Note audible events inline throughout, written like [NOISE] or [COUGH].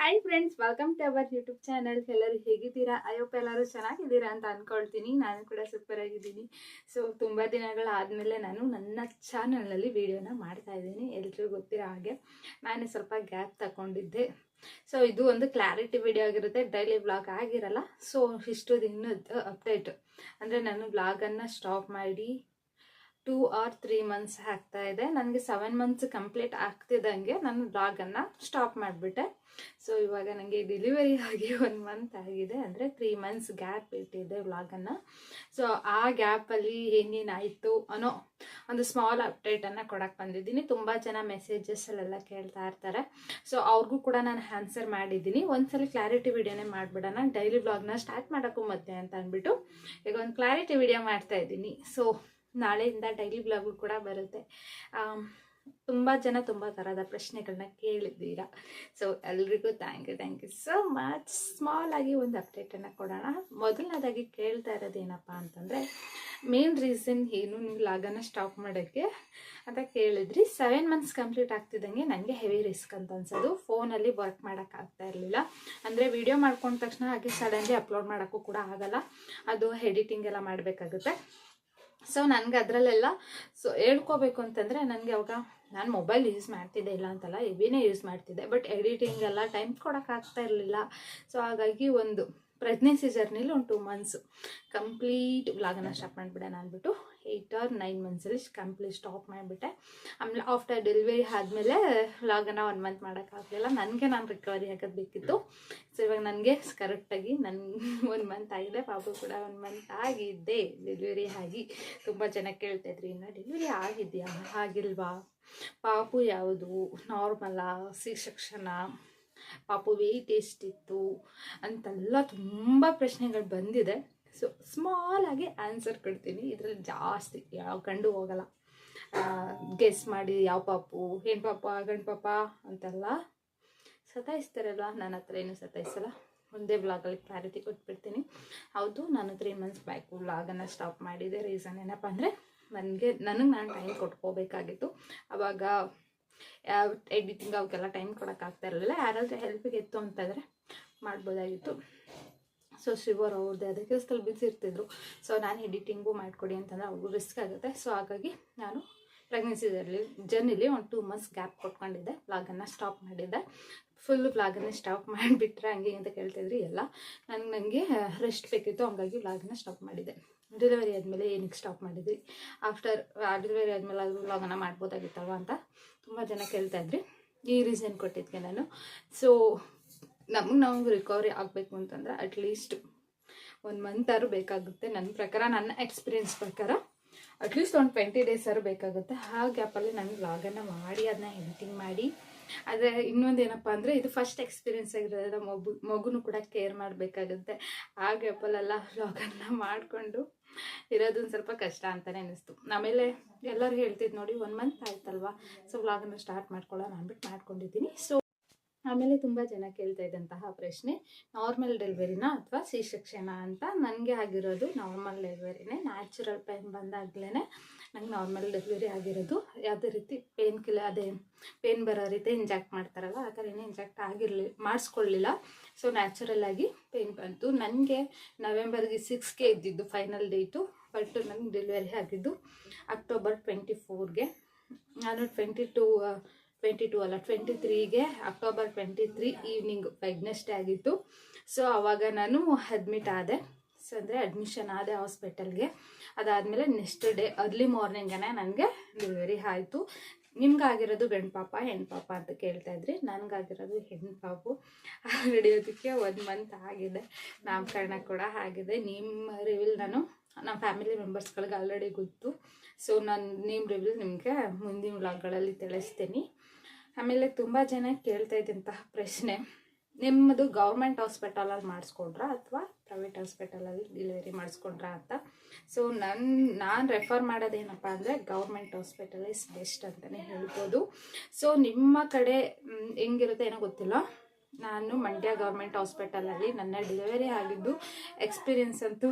Hi friends welcome to our YouTube channel ಎಲ್ಲರೂ ಹೇಗಿದ್ದೀರಾ? ಅಯ್ಯಪ್ಪ ಎಲ್ಲರೂ ಚೆನ್ನಾಗಿದ್ದೀರಾ ಅಂತ ಅಂದ್ಕೊಳ್ತೀನಿ ನಾನು ಕೂಡ ಸೂಪರ್ ಆಗಿದ್ದೀನಿ. ಸೊ ತುಂಬ ದಿನಗಳಾದಮೇಲೆ ನಾನು ನನ್ನ ಚಾನಲ್ನಲ್ಲಿ ವಿಡಿಯೋನ ಮಾಡ್ತಾ ಇದ್ದೀನಿ. ಎಲ್ರಿಗೂ ಗೊತ್ತಿರೋ ಹಾಗೆ ನಾನು ಸ್ವಲ್ಪ ಗ್ಯಾಪ್ ತಗೊಂಡಿದ್ದೆ. ಸೊ ಇದು ಒಂದು ಕ್ಲಾರಿಟಿ ವಿಡಿಯೋ ಆಗಿರುತ್ತೆ. ಡೈಲಿ ಬ್ಲಾಗ್ ಆಗಿರಲ್ಲ. ಸೊ ಇಷ್ಟು ದಿನದ ಅಪ್ಡೇಟ್ ಅಂದರೆ ನಾನು ಬ್ಲಾಗನ್ನು ಸ್ಟಾಪ್ ಮಾಡಿ ಟೂ ಆರ್ ತ್ರೀ ಮಂತ್ಸ್ ಆಗ್ತಾ ಇದೆ. ನನಗೆ ಸೆವೆನ್ ಮಂತ್ಸ್ ಕಂಪ್ಲೀಟ್ ಆಗ್ತಿದ್ದಂಗೆ ನಾನು ಬ್ಲಾಗನ್ನು ಸ್ಟಾಪ್ ಮಾಡಿಬಿಟ್ಟೆ. ಸೊ ಇವಾಗ ನನಗೆ ಡೆಲಿವರಿ ಆಗಿ ಒನ್ ಮಂತ್ ಆಗಿದೆ. ಅಂದರೆ ತ್ರೀ ಮಂತ್ಸ್ ಗ್ಯಾಪ್ ಇಟ್ಟಿದ್ದೆ ವ್ಲಾಗನ್ನು ಸೊ ಆ ಗ್ಯಾಪಲ್ಲಿ ಏನೇನಾಯಿತು ಅನ್ನೋ ಒಂದು ಸ್ಮಾಲ್ ಅಪ್ಡೇಟನ್ನು ಕೊಡಕ್ಕೆ ಬಂದಿದ್ದೀನಿ. ತುಂಬ ಜನ ಮೆಸೇಜಸ್ಸಲ್ಲೆಲ್ಲ ಕೇಳ್ತಾ ಇರ್ತಾರೆ. ಸೊ ಅವ್ರಿಗೂ ಕೂಡ ನಾನು ಆನ್ಸರ್ ಮಾಡಿದ್ದೀನಿ. ಒಂದ್ಸಲ ಕ್ಲಾರಿಟಿ ವಿಡಿಯೋನೇ ಮಾಡಿಬಿಡೋಣ. ಡೈಲಿ ಬ್ಲಾಗ್ನ ಸ್ಟಾರ್ಟ್ ಮಾಡೋಕ್ಕೂ ಮತ್ತೆ ಅಂತ ಅಂದ್ಬಿಟ್ಟು. ಈಗ ಒಂದು ಕ್ಲಾರಿಟಿ ವಿಡಿಯೋ ಮಾಡ್ತಾ ಇದ್ದೀನಿ. ಸೊ ನಾಳೆಯಿಂದ ಡೈಲಿ ಬ್ಲಾಗು ಕೂಡ ಬರುತ್ತೆ. ತುಂಬ ಜನ ತುಂಬ ಥರದ ಪ್ರಶ್ನೆಗಳನ್ನ ಕೇಳಿದ್ದೀರಾ. ಸೊ ಎಲ್ರಿಗೂ thank you thank you so much small ಆಗಿ ಒಂದು ಅಪ್ಡೇಟನ್ನು ಕೊಡೋಣ. ಮೊದಲನೇದಾಗಿ ಕೇಳ್ತಾ ಇರೋದೇನಪ್ಪ ಅಂತಂದರೆ ಮೇನ್ ರೀಸನ್ ಏನು ನೀವು ಲಾಗನ್ನು ಸ್ಟಾಪ್ ಮಾಡೋಕ್ಕೆ ಅಂತ ಕೇಳಿದ್ರಿ. ಸೆವೆನ್ ಮಂತ್ಸ್ ಕಂಪ್ಲೀಟ್ ಆಗ್ತಿದ್ದಂಗೆ ನನಗೆ ಹೆವಿ ರಿಸ್ಕ್ ಅಂತ ಅನ್ಸೋದು. ಫೋನಲ್ಲಿ ವರ್ಕ್ ಮಾಡೋಕ್ಕಾಗ್ತಾ ಇರಲಿಲ್ಲ. ಅಂದರೆ ವಿಡಿಯೋ ಮಾಡ್ಕೊಂಡ ತಕ್ಷಣ ಹಾಗೆ ಸಡನ್ಲಿ ಅಪ್ಲೋಡ್ ಮಾಡೋಕ್ಕೂ ಕೂಡ ಆಗಲ್ಲ. ಅದು ಎಡಿಟಿಂಗ್ ಎಲ್ಲ ಮಾಡಬೇಕಾಗುತ್ತೆ. ಸೊ ನನಗೆ ಅದರಲ್ಲೆಲ್ಲ ಸೊ ಹೇಳ್ಕೋಬೇಕು ಅಂತಂದರೆ ನನಗೆ ಅವಾಗ ನಾನು ಮೊಬೈಲ್ ಯೂಸ್ ಮಾಡ್ತಿದ್ದೆ ಇಲ್ಲ ಅಂತಲ್ಲ ಹೆವಿನೇ ಯೂಸ್ ಮಾಡ್ತಿದ್ದೆ. ಬಟ್ ಎಡಿಟಿಂಗ್ ಎಲ್ಲ ಟೈಮ್ ಕೊಡೋಕ್ಕಾಗ್ತಾ ಇರಲಿಲ್ಲ. ಸೊ ಹಾಗಾಗಿ ಒಂದು ಪ್ರೆಗ್ನೆನ್ಸಿ ಜರ್ನಿಲಿ ಒಂದು ಟೂ ಮಂತ್ಸು ಕಂಪ್ಲೀಟ್ ವ್ಲಾಗನ್ನು ಸ್ಟಾಪ್ ಮಾಡಿಬಿಡೋಣ ಅಂದ್ಬಿಟ್ಟು ಏಯ್ಟ್ ಆರ್ ನೈನ್ ಮಂತ್ಸಲ್ಲಿ ಕಂಪ್ಲೀಟ್ ಸ್ಟಾಪ್ ಮಾಡಿಬಿಟ್ಟೆ. ಆಮೇಲೆ ಆಫ್ಟರ್ ಡೆಲಿವರಿ ಆದಮೇಲೆ ವ್ಲಾಗನ್ನು ಒನ್ ಮಂತ್ ಮಾಡೋಕ್ಕಾಗಲಿಲ್ಲ ನನಗೆ ನಾನು ರಿಕವರಿ ಆಗೋದು ಬೇಕಿತ್ತು. ಸೊ ಇವಾಗ ನನಗೆ ಕರೆಕ್ಟಾಗಿ ನನ್ನ ಒಂದು ಮಂತ್ ಆಗಿದೆ, ಪಾಪು ಕೂಡ ಒನ್ ಮಂತ್ ಆಗಿದ್ದೆ ಡೆಲಿವರಿ ಆಗಿ ತುಂಬ ಜನ ಕೇಳ್ತಾಯಿದ್ರಿ ಇನ್ನು ಡೆಲಿವರಿ ಆಗಿದೆಯಾ? ಆಗಿಲ್ವಾ? ಪಾಪು ಯಾವುದು? ನಾರ್ಮಲಾ ಸಿ ಸೆಕ್ಷನ ಪಾಪು ವೆಯ್ಟ್ ಎಷ್ಟಿತ್ತು? ಅಂತೆಲ್ಲ ತುಂಬ ಪ್ರಶ್ನೆಗಳು ಬಂದಿದೆ. ಸೊ ಸ್ಮಾಲ್ ಆಗಿ ಆನ್ಸರ್ ಕೊಡ್ತೀನಿ. ಇದರಲ್ಲಿ ಜಾಸ್ತಿ, ಯಾವ ಕಂಡು ಹೋಗಲ್ಲ. ಗೆಸ್ ಮಾಡಿ, ಯಾವ ಪಾಪು? ಹೆಣ್ಣು ಪಾಪ? ಗಂಡು ಪಾಪ? ಅಂತೆಲ್ಲ ಸತಾಯಿಸ್ತಾರಲ್ವ? ನನ್ನ ಹತ್ರ ಏನು ಸತಾಯಿಸಲ್ಲ. ಒಂದೇ ವ್ಲಾಗಲ್ಲಿ ಕ್ಲಾರಿಟಿ ಕೊಟ್ಬಿಡ್ತೀನಿ. ಹೌದು ನಾನು ತ್ರೀ ಮಂತ್ಸ್ ಬ್ಯಾಕು ವ್ಲಾಗನ್ನು ಸ್ಟಾಪ್ ಮಾಡಿದೆ. ರೀಸನ್ ಏನಪ್ಪ ಅಂದರೆ, ನನಗೆ ನನಗೆ ನಾನು ಟೈಮ್ ಕೊಟ್ಕೋಬೇಕಾಗಿತ್ತು. ಅವಾಗ ಎಡಿಟಿಂಗ್ ಅವಕ್ಕೆಲ್ಲ ಟೈಮ್ ಕೊಡೋಕ್ಕಾಗ್ತಾ ಇರಲಿಲ್ಲ. ಯಾರಾದರೂ ಹೆಲ್ಪಿಗೆ ಇತ್ತು ಅಂತಂದರೆ ಮಾಡ್ಬೋದಾಗಿತ್ತು. ಸೊ ಶಿವರ್ ಅವ್ರದ್ದೇ ಅದೇ ಕೆಲಸದಲ್ಲಿ ಬಿಸಿ ಇರ್ತಿದ್ರು. ಸೊ ನಾನು ಎಡಿಟಿಂಗು ಮಾಡಿಕೊಡಿ ಅಂತಂದರೆ ಅವ್ರಿಗೂ ರಿಸ್ಕ್ ಆಗುತ್ತೆ. ಸೊ ಹಾಗಾಗಿ ನಾನು ಪ್ರೆಗ್ನೆನ್ಸಿದಲ್ಲಿ ಜರ್ನಿಲಿ ಒಂದು ಟೂ ಮಂತ್ಸ್ ಗ್ಯಾಪ್ ಕೊಟ್ಕೊಂಡಿದ್ದೆ. ವ್ಲಾಗನ್ನು ಸ್ಟಾಪ್ ಮಾಡಿದ್ದೆ. ಫುಲ್ ವ್ಲಾಗನ್ನೇ ಸ್ಟಾಪ್ ಮಾಡಿಬಿಟ್ರೆ ಹಂಗೆ ಅಂತ ಕೇಳ್ತಾಯಿದ್ರಿ ಎಲ್ಲ. ನನಗೆ ನನಗೆ ರೆಸ್ಟ್ ಬೇಕಿತ್ತು, ಹಂಗಾಗಿ ವ್ಲಾಗನ್ನ ಸ್ಟಾಪ್ ಮಾಡಿದೆ. ಡೆಲಿವರಿ ಆದಮೇಲೆ ಏನಕ್ಕೆ ಸ್ಟಾಪ್ ಮಾಡಿದ್ರಿ? ಆಫ್ಟರ್ ಡೆಲಿವರಿ ಆದಮೇಲೆ ಅದು ವ್ಲಾಗನ್ನು ಮಾಡ್ಬೋದಾಗಿತ್ತಲ್ವ ಅಂತ ತುಂಬ ಜನ ಕೇಳ್ತಾಯಿದ್ರಿ ಈ ರೀಸನ್ ಕೊಟ್ಟಿದ್ದೆ ನಾನು. ಸೊ ನಮಗೆ ನಾವು ರಿಕವರಿ ಆಗಬೇಕು ಅಂತಂದ್ರೆ ಅಟ್ಲೀಸ್ಟ್ ಒಂದು ಆರು ಬೇಕಾಗುತ್ತೆ. ನನ್ನ ಪ್ರಕಾರ, ನನ್ನ ಎಕ್ಸ್ಪೀರಿಯನ್ಸ್ ಪ್ರಕಾರ ಅಟ್ಲೀಸ್ಟ್ ಒಂದು ಟ್ವೆಂಟಿ ಡೇಸ್ ಆರು ಬೇಕಾಗುತ್ತೆ. ಆ ಗ್ಯಾಪಲ್ಲಿ ನಾನು ವ್ಲಾಗನ್ನು ಮಾಡಿ ಅದನ್ನ ಎಡಿಟಿಂಗ್ ಮಾಡಿ ಆದರೆ ಇನ್ನೊಂದು ಏನಪ್ಪ ಅಂದರೆ ಇದು ಫಸ್ಟ್ ಎಕ್ಸ್ಪೀರಿಯನ್ಸ್ ಆಗಿರೋದ್ರಿಂದ ಮಗು, ಮಗುನು ಕೂಡ ಕೇರ್ ಮಾಡಬೇಕಾಗುತ್ತೆ. ಆ ಗ್ಯಾಪಲ್ಲೆಲ್ಲ ವ್ಲಾಗನ್ನು ಮಾಡಿಕೊಂಡು ಇರೋದೊಂದು ಸ್ವಲ್ಪ ಕಷ್ಟ ಅಂತಲೇ ಅನ್ನಿಸ್ತು. ಆಮೇಲೆ ಎಲ್ಲರೂ ಹೇಳ್ತಿದ್ದು ನೋಡಿ ಒನ್ ಮಂತ್ ಆಯ್ತಲ್ವಾ? ಸೊ ವ್ಲಾಗನ್ನು ಸ್ಟಾರ್ಟ್ ಮಾಡ್ಕೊಳ್ಳೋಣ ಅಂದ್ಬಿಟ್ಟು ಮಾಡ್ಕೊಂಡಿದ್ದೀನಿ. ಸೊ ಆಮೇಲೆ ತುಂಬ ಜನ ಕೇಳ್ತಾ ಇದ್ದಂತಹ ಪ್ರಶ್ನೆ ನಾರ್ಮಲ್ ಡೆಲಿವರಿನ ಅಥವಾ ಸಿ ಸೆಕ್ಷನ ಅಂತ ನನಗೆ ಆಗಿರೋದು ನಾರ್ಮಲ್ ಡೆಲಿವರಿನೇ ನ್ಯಾಚುರಲ್ ಪೇನ್ ಬಂದಾಗಲೇ ನಂಗೆ ನಾರ್ಮಲ್ ಡೆಲಿವರಿ ಆಗಿರೋದು. ಯಾವುದೇ ರೀತಿ ಪೇನ್ ಕಿಲ್ಲ ಅದೇ ಪೇನ್ ಬರೋ ರೀತಿ ಇಂಜೆಕ್ಟ್ ಮಾಡ್ತಾರಲ್ಲ, ಆ ಥರ ಏನೇ ಇಂಜೆಕ್ಟ್ ಆಗಿರಲಿ, ಮಾಡಿಸ್ಕೊಳ್ಳಿಲ್ಲ. ಸೊ ನ್ಯಾಚುರಲ್ ಆಗಿ ಪೇನ್ ಬಂತು. ನನಗೆ ನವೆಂಬರ್ಗೆ ಸಿಕ್ಸ್ಗೆ ಇದ್ದಿದ್ದು ಫೈನಲ್ ಡೇಟು ಬಟ್ ನನಗೆ ಡೆಲಿವರಿ ಆಗಿದ್ದು ಅಕ್ಟೋಬರ್ ಟ್ವೆಂಟಿ ಫೋರ್ಗೆ ನಾನು ಟ್ವೆಂಟಿ ಟೂ ಟ್ವೆಂಟಿ ಟೂ ಅಲ್ಲ twenty ತ್ರೀಗೆ October twenty three evening Wednesday ಆಗಿತ್ತು. ಸೊ ಆವಾಗ ನಾನು ಅಡ್ಮಿಟ್ ಆದೆ. ಸೊ ಅಂದರೆ ಅಡ್ಮಿಷನ್ ಆದೆ ಹಾಸ್ಪಿಟಲ್ಗೆ ಅದಾದಮೇಲೆ ನೆಕ್ಸ್ಟ್ ಡೇ ಅರ್ಲಿ ಮಾರ್ನಿಂಗನೇ ನನಗೆ ಡೆಲಿವರಿ ಆಯಿತು. ನಿಮ್ಗಾಗಿರೋದು ಗಂಡು ಪಾಪ ಹೆಣ್ಣು ಪಾಪ ಅಂತ ಕೇಳ್ತಾ ಇದ್ರಿ. ನನಗಾಗಿರೋದು ಹೆಣ್ಣು ಪಾಪು ನಡೆಯೋದಕ್ಕೆ ಒಂದು ಮಂತ್ ಆಗಿದೆ. ನಾಮಕರಣ ಕೂಡ ಆಗಿದೆ. ನಿಮ್ಮ ರಿವಿಲ್ ನಾನು ನಮ್ಮ ಫ್ಯಾಮಿಲಿ ಮೆಂಬರ್ಸ್ಗಳಿಗೆ ಆಲ್ರೆಡಿ ಗೊತ್ತು. ಸೊ ನಾನು ನಿಮ್ಮ ರಿವಿಲ್ ನಿಮಗೆ ಮುಂದಿನ ವ್ಲಾಗ್ಗಳಲ್ಲಿ ತಿಳಿಸ್ತೀನಿ. ಆಮೇಲೆ ತುಂಬ ಜನ ಕೇಳ್ತಾ ಇದ್ದಂತಹ ಪ್ರಶ್ನೆ, ನಿಮ್ಮದು ಗೌರ್ಮೆಂಟ್ ಹಾಸ್ಪಿಟಲಲ್ಲಿ ಮಾಡಿಸ್ಕೊಂಡ್ರಾ ಅಥವಾ ಪ್ರೈವೇಟ್ ಹಾಸ್ಪಿಟಲಲ್ಲಿ ಡೆಲಿವರಿ ಮಾಡಿಸ್ಕೊಂಡ್ರಾ ಅಂತ? ಸೊ ನನ್ನ ನಾನು ರೆಫರ್ ಮಾಡೋದೇನಪ್ಪ ಅಂದರೆ ಗೌರ್ಮೆಂಟ್ ಹಾಸ್ಪಿಟಲ್ ಇಸ್ ಬೆಸ್ಟ್ ಅಂತಲೇ ಹೇಳ್ಬೋದು. ಸೊ ನಿಮ್ಮ ಕಡೆ ಹೆಂಗಿರುತ್ತೆ ಏನೋ ಗೊತ್ತಿಲ್ಲ? ನಾನು ಮಂಡ್ಯ ಗೌರ್ಮೆಂಟ್ ಹಾಸ್ಪಿಟಲಲ್ಲಿ ನನ್ನ ಡೆಲಿವರಿ ಆಗಿದ್ದು ಎಕ್ಸ್ಪೀರಿಯನ್ಸ್ ಅಂತೂ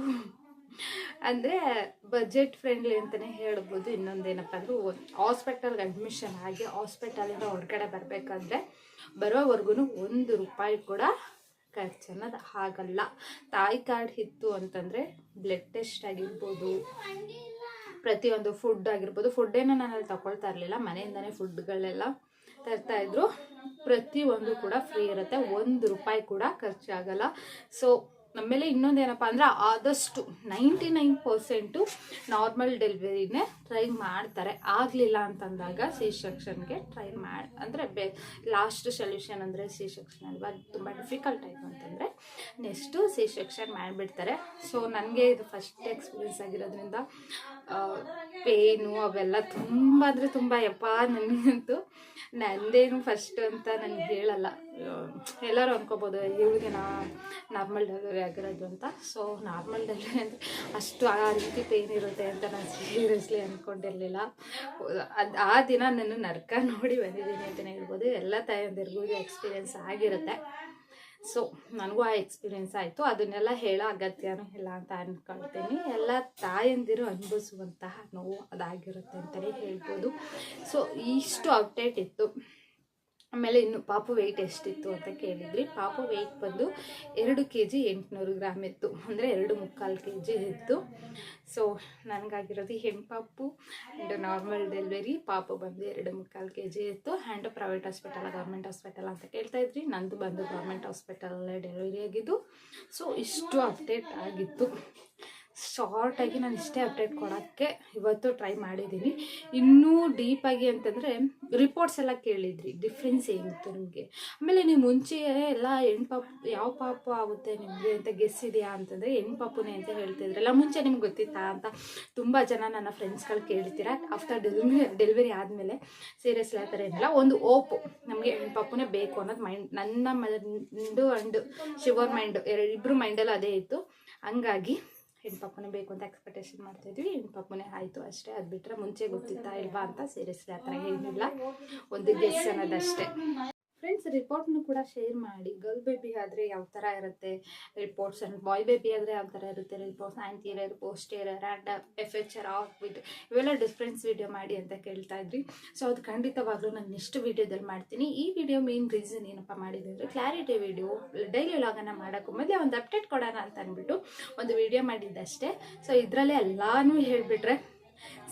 ಅಂದರೆ ಬಜೆಟ್ ಫ್ರೆಂಡ್ಲಿ ಅಂತಲೇ ಹೇಳ್ಬೋದು. ಇನ್ನೊಂದೇನಪ್ಪ ಅಂದರೆ ಹಾಸ್ಪಿಟಲ್ಗೆ ಅಡ್ಮಿಷನ್ ಆಗಿ ಹಾಸ್ಪಿಟಲಿಂದ ಹೊರಗಡೆ ಬರಬೇಕಂದ್ರೆ ಬರೋವರೆಗೂ ಒಂದು ರೂಪಾಯಿ ಕೂಡ ಖರ್ಚು ಆಗಲ್ಲ. ತಾಯಿ ಕಾರ್ಡ್ ಇತ್ತು ಅಂತಂದರೆ ಬ್ಲಡ್ ಟೆಸ್ಟ್ ಆಗಿರ್ಬೋದು, ಪ್ರತಿಯೊಂದು ಫುಡ್ ಆಗಿರ್ಬೋದು. ಫುಡ್ಡೇನೂ ನಾನು ಅಲ್ಲಿ ತಗೊಳ್ತಾ ಇರಲಿಲ್ಲ. ಮನೆಯಿಂದನೇ ಫುಡ್ಗಳೆಲ್ಲ ತರ್ತಾ ಇದ್ರು. ಪ್ರತಿಯೊಂದು ಕೂಡ ಫ್ರೀ ಇರುತ್ತೆ. ಒಂದು ರೂಪಾಯಿ ಕೂಡ ಖರ್ಚಾಗಲ್ಲ. ಸೊ ಆಮೇಲೆ ಇನ್ನೊಂದೇನಪ್ಪ ಅಂದರೆ ಆದಷ್ಟು ನೈಂಟಿ ನೈನ್ ಪರ್ಸೆಂಟು ನಾರ್ಮಲ್ ಡೆಲಿವರಿನೇ ಟ್ರೈ ಮಾಡ್ತಾರೆ. ಆಗಲಿಲ್ಲ ಅಂತಂದಾಗ ಸಿ ಸೆಕ್ಷನ್ಗೆ ಟ್ರೈ ಮಾಡಿ, ಅಂದರೆ ಬೆ, ಲಾಸ್ಟ್ ಸೊಲ್ಯೂಷನ್ ಅಂದರೆ ಸಿ ಸೆಕ್ಷನ್ ಅಲ್ವಾ? ತುಂಬ ಡಿಫಿಕಲ್ಟ್ ಆಯಿತು ಅಂತಂದರೆ ನೆಕ್ಸ್ಟು ಸಿ ಸೆಕ್ಷನ್ ಮಾಡಿಬಿಡ್ತಾರೆ. ಸೊ ನನಗೆ ಇದು ಫಸ್ಟ್ ಎಕ್ಸ್ಪೀರಿಯನ್ಸ್ ಆಗಿರೋದ್ರಿಂದ ಪೇನು ಅವೆಲ್ಲ ತುಂಬ ಅಂದರೆ ತುಂಬ ಯಪ್ಪ ನನಗಂತೂ ನಂದೇನು ಫಸ್ಟ್ ಅಂತ ನನಗೆ ಹೇಳಲ್ಲ. ಎಲ್ಲರೂ ಅನ್ಕೋಬೋದು ಇವಳಿಗೆನಾ ನಾರ್ಮಲ್ ಡೆಲಿವರಿ ಆಗಿರೋದು ಅಂತ. ಸೊ ನಾರ್ಮಲ್ ಡೆಲಿವರಿ ಅಂದರೆ ಅಷ್ಟು ಆ ರೀತಿ ಪೇನ್ ಇರುತ್ತೆ ಅಂತ ನಾನು ಸೀರಿಯಸ್ಲಿ ಅಂದ್ಕೊಂಡಿರಲಿಲ್ಲ ಅದು ಆ ದಿನ ನಾನು ನರ್ಕ ನೋಡಿ ಬಂದಿದ್ದೀನಿ ಅಂತಲೇ ಹೇಳ್ಬೋದು. ಎಲ್ಲ ತಾಯಂದಿರಿಗೂ ಎಕ್ಸ್ಪೀರಿಯೆನ್ಸ್ ಆಗಿರುತ್ತೆ. ಸೊ ನನಗೂ ಆ ಎಕ್ಸ್ಪೀರಿಯೆನ್ಸ್ ಆಯಿತು. ಅದನ್ನೆಲ್ಲ ಹೇಳೋ ಅಗತ್ಯನೂ ಇಲ್ಲ ಅಂತ ಅಂದ್ಕೊಳ್ತೀನಿ ಎಲ್ಲ ತಾಯಂದಿರು ಅನುಭವಿಸುವಂತಹ ನೋವು ಅದಾಗಿರುತ್ತೆ ಅಂತಲೇ ಹೇಳ್ಬೋದು. ಸೊ ಇಷ್ಟು ಅಪ್ಡೇಟ್ ಇತ್ತು. ಆಮೇಲೆ ಇನ್ನು ಪಾಪು ವೆಯ್ಟ್ ಎಷ್ಟಿತ್ತು ಅಂತ ಕೇಳಿದ್ರಿ. ಪಾಪು ವೆಯ್ಟ್ ಬಂದು ಎರಡು ಕೆ ಜಿ ಎಂಟುನೂರು ಗ್ರಾಮ್ ಇತ್ತು. ಅಂದರೆ ಎರಡು ಮುಕ್ಕಾಲು ಕೆ ಜಿ ಇತ್ತು. ಸೊ ನನಗಾಗಿರೋದು ಹೆಣ್ಪಾಪು ಆ್ಯಂಡ್ ನಾರ್ಮಲ್ ಡೆಲಿವರಿ ಪಾಪು ಬಂದು ಎರಡು ಮುಕ್ಕಾಲು ಕೆ ಜಿ ಇತ್ತು. And private hospital government hospital ಅಂತ ಕೇಳ್ತಾ ಇದ್ರಿ. ನಂದು ಬಂದು ಗೌರ್ಮೆಂಟ್ ಹಾಸ್ಪಿಟಲಲ್ಲೇ ಡೆಲಿವರಿ ಆಗಿದ್ದು. ಸೊ ಇಷ್ಟು ಅಪ್ಡೇಟ್ ಆಗಿತ್ತು. ಶಾರ್ಟಾಗಿ ನಾನು ಇಷ್ಟೇ ಅಪ್ಡೇಟ್ ಕೊಡೋಕ್ಕೆ ಇವತ್ತು ಟ್ರೈ ಮಾಡಿದ್ದೀನಿ. ಇನ್ನೂ ಡೀಪಾಗಿ ಅಂತಂದರೆ ರಿಪೋರ್ಟ್ಸ್ ಎಲ್ಲ ಕೇಳಿದ್ರಿ ಡಿಫ್ರೆನ್ಸ್ ಏನಿತ್ತು ನಿಮಗೆ? ಆಮೇಲೆ ನೀವು ಮುಂಚೆ ಎಲ್ಲ ಹೆಣ್ಪಾಪು, ಯಾವ ಪಾಪು ಆಗುತ್ತೆ ನಿಮಗೆ ಅಂತ ಗೆಸ್ ಇದೆಯಾ ಅಂತಂದರೆ ಹೆಣ್ಪಾಪುನೇ ಅಂತ ಹೇಳ್ತಿದ್ರಲ್ಲ ಮುಂಚೆ ನಿಮ್ಗೆ ಗೊತ್ತಿತ್ತಾ ಅಂತ ತುಂಬ ಜನ ನನ್ನ ಫ್ರೆಂಡ್ಸ್ಗಳು ಕೇಳ್ತೀರಾ. ಆಫ್ಟರ್ ಡೆಲಿವರಿ ಡೆಲಿವರಿ ಆದಮೇಲೆ ಸೀರಿಯಸ್ಲಿ ಆ ಥರ ಏನಿಲ್ಲ, ಒಂದು ಓಪು ನಮಗೆ ಹೆಣ್ಪಾಪುನೇ ಬೇಕು ಅನ್ನೋದು ಮೈಂಡ್ ನನ್ನ ಮೈಂಡು ಆ್ಯಂಡ್ ಶಿವರ್ ಮೈಂಡು ಎರಡು ಇಬ್ಬರು ಮೈಂಡಲ್ಲೂ ಅದೇ ಇತ್ತು. ಹಂಗಾಗಿ ಹೆಣ್ಪಾಪನೇ ಬೇಕು ಅಂತ ಎಕ್ಸ್ಪೆಕ್ಟೇಷನ್ ಮಾಡ್ತಾಯಿದ್ವಿ ಹೆಣ್ಪಾಪನೇ ಆಯಿತು ಅಷ್ಟೇ. ಅದು ಬಿಟ್ಟರೆ ಮುಂಚೆ ಗೊತ್ತಿತ್ತಾ ಇಲ್ವಾ ಅಂತ ಸೀರಿಯಸ್ಲಿ ಆ ಥರ ಏನಿಲ್ಲ. ಒಂದು ಗೆಸ್ ಅನ್ನೋದಷ್ಟೇ. ಫ್ರೆಂಡ್ಸ್ ರಿಪೋರ್ಟ್ನು ಕೂಡ ಶೇರ್ ಮಾಡಿ. ಗರ್ಲ್ ಬೇಬಿ ಆದರೆ ಯಾವ ಥರ ಇರುತ್ತೆ? ರಿಪೋರ್ಟ್ಸ್ ಆ್ಯಂಡ್ ಬಾಯ್ ಬೇಬಿ ಆದರೆ ಯಾವ ಥರ ಇರುತ್ತೆ? Reports anterior posterior and F H R with ಇವೆಲ್ಲ ಡಿಫ್ರೆನ್ಸ್ ವಿಡಿಯೋ ಮಾಡಿ ಅಂತ ಕೇಳ್ತಾ ಇದ್ರಿ. ಸೊ ಅದು ಖಂಡಿತವಾಗ್ಲೂ ನಾನು ನೆಕ್ಸ್ಟ್ ವೀಡಿಯೋದಲ್ಲಿ ಮಾಡ್ತೀನಿ. ಈ ವಿಡಿಯೋ ಮೇನ್ ರೀಸನ್ ಏನಪ್ಪ ಮಾಡಿದೆ ಅಂದರೆ ಕ್ಲಾರಿಟಿ ವಿಡಿಯೋ ಡೈಲಿ ವ್ಲಾಗನ್ನು ಮಾಡೋಕ್ಕೂ ಮೊದಲೇ ಒಂದು ಅಪ್ಡೇಟ್ ಕೊಡೋಣ ಅಂತ ಅಂದ್ಬಿಟ್ಟು ಒಂದು ವಿಡಿಯೋ ಮಾಡಿದ್ದಷ್ಟೇ. ಸೊ ಇದರಲ್ಲೇ ಎಲ್ಲನೂ ಹೇಳಿಬಿಟ್ರೆ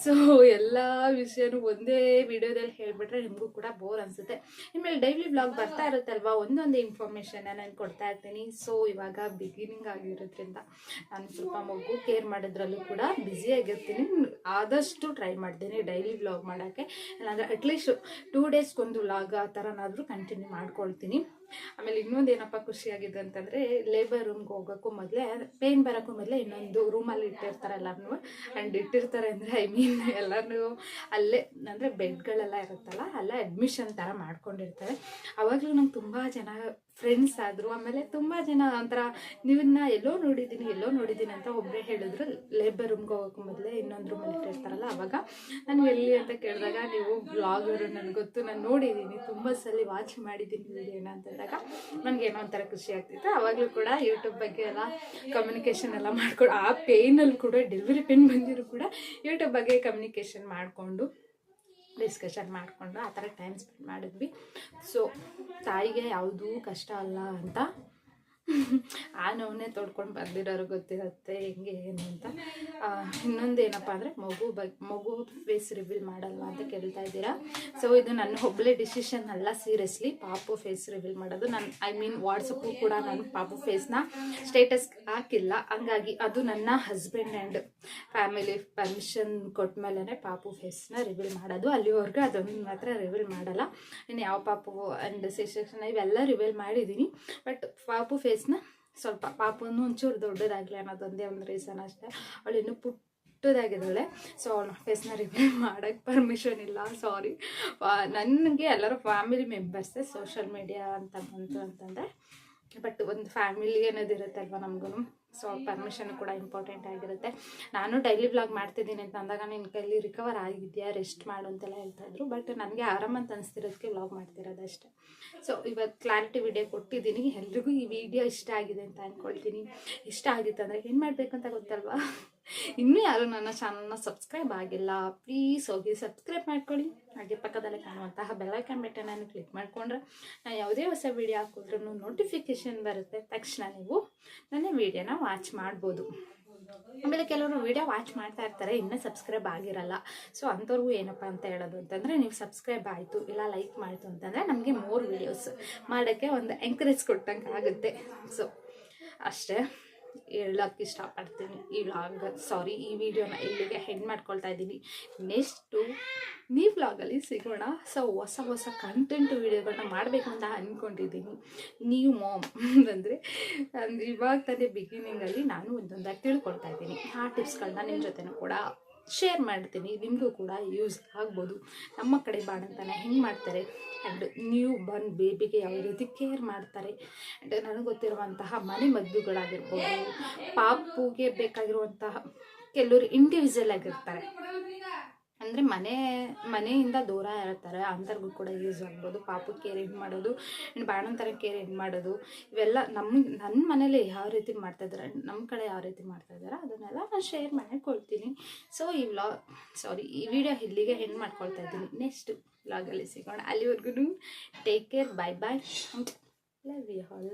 ಸೊ ಎಲ್ಲ ವಿಷಯನೂ ಒಂದೇ ವಿಡಿಯೋದಲ್ಲಿ ಹೇಳಿಬಿಟ್ರೆ ನಿಮಗೂ ಕೂಡ ಬೋರ್ ಅನಿಸುತ್ತೆ. ಇನ್ಮೇಲೆ ಡೈಲಿ ಬ್ಲಾಗ್ ಬರ್ತಾ ಇರುತ್ತಲ್ವಾ? ಒಂದೊಂದು ಇನ್ಫಾರ್ಮೇಷನ್ನ ನಾನು ಕೊಡ್ತಾ ಇರ್ತೀನಿ. ಸೊ ಇವಾಗ ಬಿಗಿನಿಂಗ್ ಆಗಿರೋದ್ರಿಂದ ನಾನು ಸ್ವಲ್ಪ ಮಗು ಕೇರ್ ಮಾಡೋದ್ರಲ್ಲೂ ಕೂಡ ಬ್ಯುಸಿಯಾಗಿರ್ತೀನಿ ಆದಷ್ಟು ಟ್ರೈ ಮಾಡ್ತೀನಿ ಡೈಲಿ ವ್ಲಾಗ್ ಮಾಡೋಕ್ಕೆ. ಇಲ್ಲಾಂದರೆ ಅಟ್ಲೀಸ್ಟ್ ಟೂ ಡೇಸ್ಗೊಂದು ವ್ಲಾಗ್ ಆ ಥರನಾದರೂ ಕಂಟಿನ್ಯೂ ಮಾಡ್ಕೊಳ್ತೀನಿ. ಆಮೇಲೆ ಇನ್ನೊಂದು ಏನಪ್ಪ ಖುಷಿಯಾಗಿದೆ ಅಂತಂದರೆ ಲೇಬರ್ ರೂಮ್ಗೆ ಹೋಗೋಕ್ಕೂ ಮೊದಲೇ ಪೇನ್ ಬರೋಕ್ಕೂ ಮೊದಲೇ ಇನ್ನೊಂದು ರೂಮಲ್ಲಿ ಇಟ್ಟಿರ್ತಾರೆ ಎಲ್ಲರೂ ಆ್ಯಂಡ್ ಇಟ್ಟಿರ್ತಾರೆ ಅಂದರೆ ಐ ಮೀನ್ ಎಲ್ಲರೂ ಅಲ್ಲೇ, ಅಂದರೆ ಬೆಡ್ಗಳೆಲ್ಲ ಇರುತ್ತಲ್ಲ, ಅಲ್ಲೇ ಅಡ್ಮಿಷನ್ ಥರ ಮಾಡ್ಕೊಂಡಿರ್ತಾರೆ. ಅವಾಗಲೂ ನಂಗೆ ತುಂಬ ಜನ ಫ್ರೆಂಡ್ಸ್ ಆದರು, ಆಮೇಲೆ ತುಂಬ ಜನ ಒಂಥರ ನೀವನ್ನ ಎಲ್ಲೋ ನೋಡಿದ್ದೀನಿ ಎಲ್ಲೋ ನೋಡಿದ್ದೀನಿ ಅಂತ ಒಬ್ಬರೇ ಹೇಳಿದ್ರು ಲೇಬರ್ ರೂಮ್ಗೆ ಹೋಗೋಕ್ಕೂ ಮೊದಲೇ ಇನ್ನೊಂದು ರೂಮಲ್ಲಿ ಇಟ್ಟಿರ್ತಾರಲ್ಲ ಅವಾಗ. ನಾನು ಎಲ್ಲಿ ಅಂತ ಕೇಳಿದಾಗ, ನೀವು ಬ್ಲಾಗರು ನನಗೆ ಗೊತ್ತು, ನಾನು ನೋಡಿದ್ದೀನಿ ತುಂಬ ಸಲ ವಾಚ್ ಮಾಡಿದ್ದೀನಿ ವಿಡಿಯೋನ ಅಂತ ಹೇಳಿದಾಗ ಏನೋ ಒಂಥರ ಖುಷಿ ಆಗ್ತಿತ್ತು. ಆವಾಗಲೂ ಕೂಡ ಯೂಟ್ಯೂಬ್ ಬಗ್ಗೆ ಎಲ್ಲ ಕಮ್ಯುನಿಕೇಷನ್ ಎಲ್ಲ ಮಾಡ್ಕೊಂಡು ಆ ಪೇಯ್ನಲ್ಲಿ ಕೂಡ ಡೆಲಿವರಿ ಪೇನ್ ಬಂದಿರೋ ಕೂಡ ಯೂಟ್ಯೂಬ್ ಬಗ್ಗೆ ಕಮ್ಯುನಿಕೇಷನ್ ಮಾಡಿಕೊಂಡು ಡಿಸ್ಕಷನ್ ಮಾಡಿಕೊಂಡು ಆ ಥರ ಟೈಮ್ ಸ್ಪೆಂಡ್ ಮಾಡಿದ್ವಿ. ಸೊ ತಾಯಿಗೆ ಯಾವುದೂ ಕಷ್ಟ ಅಲ್ಲ ಅಂತ ಆ ನೋವನ್ನೇ ತೊಡ್ಕೊಂಡು ಬಂದಿರೋರು ಗೊತ್ತಿರುತ್ತೆ, ಹೆಂಗೆ, ಏನು ಅಂತ. ಇನ್ನೊಂದು ಏನಪ್ಪ ಅಂದರೆ ಮಗು ಬಗ್, ಮಗು ಫೇಸ್ ರಿವೀಲ್ ಮಾಡಲ್ವಾ ಅಂತ ಕೇಳ್ತಾ ಇದ್ದೀರಾ? ಸೊ ಇದು ನನ್ನ ಒಬ್ಬಳೇ ಡಿಸಿಷನ್ ಅಲ್ಲ ಸೀರಿಯಸ್ಲಿ ಪಾಪು ಫೇಸ್ ರಿವೀಲ್ ಮಾಡೋದು. ನಾನು ಐ ಮೀನ್ ವಾಟ್ಸಪ್ಪು ಕೂಡ ನಾನು ಪಾಪು ಫೇಸ್ನ ಸ್ಟೇಟಸ್ ಹಾಕಿಲ್ಲ. ಹಂಗಾಗಿ ಅದು ನನ್ನ ಹಸ್ಬೆಂಡ್ ಆ್ಯಂಡ್ ಫ್ಯಾಮಿಲಿ ಪರ್ಮಿಷನ್ ಕೊಟ್ಟ ಮೇಲೇ ಪಾಪು ಫೇಸ್ನ ರಿವೀಲ್ ಮಾಡೋದು. ಅಲ್ಲಿವರೆಗೂ ಅದೊಂದು ಮಾತ್ರ ರಿವೀಲ್ ಮಾಡಲ್ಲ. ಇನ್ನು ಯಾವ ಪಾಪು ಆ್ಯಂಡ್ ಸೆಕ್ಷನ್ ಇವೆಲ್ಲ ರಿವೀಲ್ ಮಾಡಿದ್ದೀನಿ. ಬಟ್ ಪಾಪು ಫೇಸ್ನ ಸ್ವಲ್ಪ ಪಾಪನು ಒಂಚೂರು ದೊಡ್ಡದಾಗಲಿ ಅನ್ನೋದೊಂದೇ ಒಂದು ರೀಸನ್ ಅಷ್ಟೇ. ಅವಳು ಇನ್ನೂ ಪುಟ್ಟದಾಗಿದ್ದಾಳೆ. ಸೊ ಅವಳ ಫೇಸ್ನ ರಿವೀಲ್ ಮಾಡೋಕ್ಕೆ ಪರ್ಮಿಷನ್ ಇಲ್ಲ. ಸಾರಿ ನನಗೆ ಎಲ್ಲರೂ ಫ್ಯಾಮಿಲಿ ಮೆಂಬರ್ಸೇ ಸೋಷಲ್ ಮೀಡಿಯಾ ಅಂತ ಬಂತು ಅಂತಂದರೆ. ಬಟ್ ಒಂದು ಫ್ಯಾಮಿಲಿ ಅನ್ನೋದು ಇರುತ್ತಲ್ವ ನಮಗೂ ಸೊ ಪರ್ಮಿಷನ್ ಕೂಡ ಇಂಪಾರ್ಟೆಂಟ್ ಆಗಿರುತ್ತೆ. ನಾನು ಡೈಲಿ ವ್ಲಾಗ್ ಮಾಡ್ತಿದ್ದೀನಿ ಅಂತ ಅಂದಾಗ ನಿನ್ನ ಕೈಲಿ ರಿಕವರ್ ಆಗಿದೆಯಾ ರೆಸ್ಟ್ ಮಾಡು ಅಂತೆಲ್ಲ ಹೇಳ್ತಾ ಇದ್ರು. ಬಟ್ ನನಗೆ ಆರಾಮ ಅಂತ ಅನಿಸ್ತಿರೋದಕ್ಕೆ ವ್ಲಾಗ್ ಮಾಡ್ತಿರೋದು ಅಷ್ಟೇ. ಸೊ ಇವತ್ತು ಕ್ಲಾರಿಟಿ ವಿಡಿಯೋ ಕೊಟ್ಟಿದ್ದೀನಿ. ಎಲ್ರಿಗೂ ಈ ವಿಡಿಯೋ ಇಷ್ಟ ಆಗಿದೆ ಅಂತ ಅಂದ್ಕೊಳ್ತೀನಿ ಇಷ್ಟ ಆಗಿತ್ತು ಅಂದರೆ ಏನು ಮಾಡಬೇಕು ಅಂತ ಗೊತ್ತಲ್ವಾ? ಇನ್ನೂ ಯಾರು ನನ್ನ ಚಾನಲ್ನ ಸಬ್ಸ್ಕ್ರೈಬ್ ಆಗಿಲ್ಲ ಪ್ಲೀಸ್ ಹೋಗಿ ಸಬ್ಸ್ಕ್ರೈಬ್ ಮಾಡ್ಕೊಳ್ಳಿ. ಹಾಗೆ ಪಕ್ಕದಲ್ಲೇ ಕಾಣುವಂತಹ ಬೆಲ್ಲೈಕನ್ ಬಟನನ್ನು ಕ್ಲಿಕ್ ಮಾಡಿಕೊಂಡ್ರೆ ನಾನು ಯಾವುದೇ ಹೊಸ ವೀಡಿಯೋ ಹಾಕಿದ್ರೂ ನೋಟಿಫಿಕೇಷನ್ ಬರುತ್ತೆ. ತಕ್ಷಣ ನೀವು ನನ್ನ ವೀಡಿಯೋನ ವಾಚ್ ಮಾಡ್ಬೋದು. ಆಮೇಲೆ ಕೆಲವರು ವಿಡಿಯೋ ವಾಚ್ ಮಾಡ್ತಾ ಇರ್ತಾರೆ, ಇನ್ನೂ ಸಬ್ಸ್ಕ್ರೈಬ್ ಆಗಿರಲ್ಲ. ಸೊ ಅಂಥವ್ರಿಗೂ ಏನಪ್ಪ ಅಂತ ಹೇಳೋದು ಅಂತಂದರೆ, ನೀವು ಸಬ್ಸ್ಕ್ರೈಬ್ ಆಯಿತು, ಇಲ್ಲ ಲೈಕ್ ಮಾಡಿತು ಅಂತಂದರೆ ನಮಗೆ ಮೋರ್ ವೀಡಿಯೋಸ್ ಮಾಡೋಕ್ಕೆ ಒಂದು ಎಂಕರೇಜ್ ಕೊಟ್ಟಂಗೆ ಆಗುತ್ತೆ. ಸೊ ಅಷ್ಟೇ. ಹೇಳೋಕ್ಕೆ ಇಷ್ಟಪಡ್ತೀನಿ ಈ ವ್ಲಾಗ್ ಸಾರಿ ಈ ವಿಡಿಯೋನ ಇಲ್ಲಿಗೆ ಹೆಂಡ್ ಮಾಡ್ಕೊಳ್ತಾ ಇದ್ದೀನಿ. ನೆಕ್ಸ್ಟು ನೀ ವ್ಲಾಗಲ್ಲಿ ಸಿಗೋಣ. ಸೊ ಹೊಸ ಹೊಸ ಕಂಟೆಂಟ್ ವೀಡಿಯೋಗಳನ್ನ ಮಾಡಬೇಕು ಅಂತ ಅಂದ್ಕೊಂಡಿದ್ದೀನಿ ನೀವು ಮಾಮ್ [LAUGHS] ಅಂದರೆ ಇವಾಗ ತಾನೇ ಬಿಗಿನಿಂಗಲ್ಲಿ ನಾನು ಒಂದೊಂದಾಗಿ ತಿಳ್ಕೊಳ್ತಾ ಇದ್ದೀನಿ. ಆ ಟಿಪ್ಸ್ಗಳನ್ನ ನಿಮ್ಮ ಜೊತೆನೂ ಕೂಡ ಶೇರ್ ಮಾಡ್ತೀನಿ, ನಿಮಗೂ ಕೂಡ ಯೂಸ್ ಆಗ್ಬೋದು. ನಮ್ಮ ಕಡೆ ಬಾಣಂತನ ಹೆಂಗೆ ಮಾಡ್ತಾರೆ ಆ್ಯಂಡ್ ನ್ಯೂ ಬರ್ನ್ ಬೇಬಿಗೆ ಯಾವ ರೀತಿ ಕೇರ್ ಮಾಡ್ತಾರೆ ಆ್ಯಂಡ್ ನನಗೆ ಗೊತ್ತಿರುವಂತಹ ಮನೆ ಮದ್ದುಗಳಾಗಿರ್ಬೋದು, ಪಾಪುಗೆ ಬೇಕಾಗಿರುವಂತಹ ಕೆಲವರು ಇಂಡಿವಿಜುವಲ್ ಆಗಿರ್ತಾರೆ. ಅಂದರೆ ಮನೆ, ಮನೆಯಿಂದ ದೂರ ಇರ್ತಾರೆ. ಅಂಥವ್ರಿಗೂ ಕೂಡ ಯೂಸ್ ಆಗ್ಬೋದು. ಪಾಪಕ್ಕೆ ಕೇರ್ ಹೆಂಗೆ ಮಾಡೋದು? ಇನ್ನು ಬಾಣಂತರ ಕೇರ್ ಹೆಂಗೆ ಮಾಡೋದು? ಇವೆಲ್ಲ ನಮ್ಮ ನನ್ನ ಮನೇಲಿ ಯಾವ ರೀತಿ ಮಾಡ್ತಾಯಿದ್ದಾರೆ ನಮ್ಮ ಕಡೆ ಯಾವ ರೀತಿ ಮಾಡ್ತಾಯಿದ್ದಾರೆ ಅದನ್ನೆಲ್ಲ ನಾನು ಶೇರ್ ಮಾಡಿಕೊಳ್ತೀನಿ. ಸೊ ಈ ವ್ಲಾ ಸಾರಿ ಈ ವಿಡಿಯೋ ಇಲ್ಲಿಗೆ ಹೆಂಗೆ ಮಾಡ್ಕೊಳ್ತಾ ಇದ್ದೀನಿ. ನೆಕ್ಸ್ಟ್ ವ್ಲಾಗಲ್ಲಿ ಸಿಗೋಣ. ಅಲ್ಲಿವರೆಗೂ take care bye bye love you all